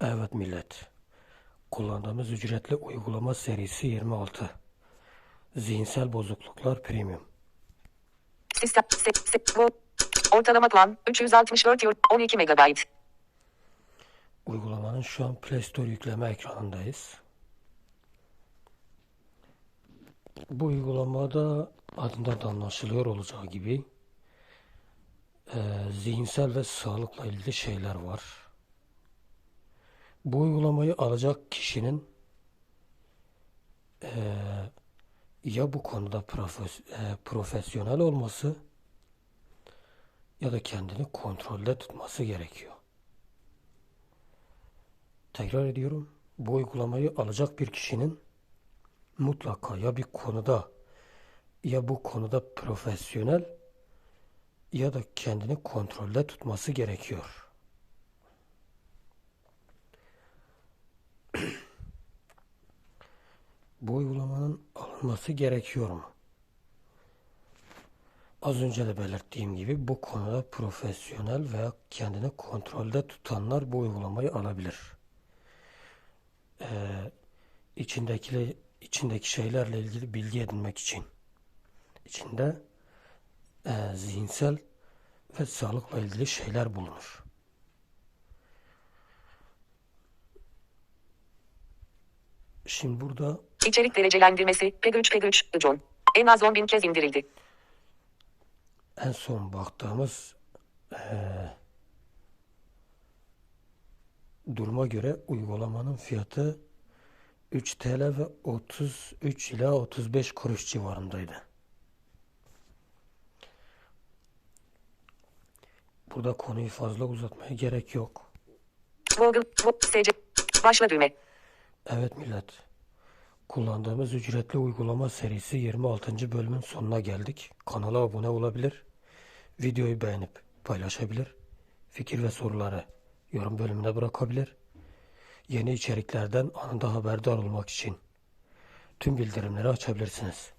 Evet millet. Kullandığımız ücretli uygulama serisi 26. Zihinsel bozukluklar premium. Sistem, se, se, bu. Ortalama puan, 364 euro, 12 megabayt. Uygulamanın şu an Play Store yükleme ekranındayız. Bu uygulamada adından da anlaşılıyor olacağı gibi eee, zihinsel ve sağlıkla ilgili şeyler var. Bu uygulamayı alacak kişinin eee, ya bu konuda profes- eee, profesyonel olması ya da kendini kontrolde tutması gerekiyor. Tekrar ediyorum. Bu uygulamayı alacak bir kişinin mutlaka ya bir konuda ya bu konuda profesyonel ya da kendini kontrolde tutması gerekiyor. Bu uygulamanın alınması gerekiyor mu? Az önce de belirttiğim gibi bu konuda profesyonel veya kendini kontrolde tutanlar bu uygulamayı alabilir. Ee, içindeki içindeki şeylerle ilgili bilgi edinmek için. İçinde e, zihinsel ve sağlıkla ilgili şeyler bulunur. Şimdi burada İçerik derecelendirmesi, PG3 PG3, John. En az 10 bin kez indirildi. en son baktığımız eee, duruma göre uygulamanın fiyatı 3 TL ve 33 ila 35 kuruş civarındaydı. Burada konuyu fazla uzatmaya gerek yok. Google, SC, başla düğme. Evet millet. Kullandığımız ücretli uygulama serisi 26. bölümün sonuna geldik. Kanala abone olabilir. Videoyu beğenip paylaşabilir. Fikir ve soruları yorum bölümüne bırakabilir. Yeni içeriklerden anında haberdar olmak için tüm bildirimleri açabilirsiniz.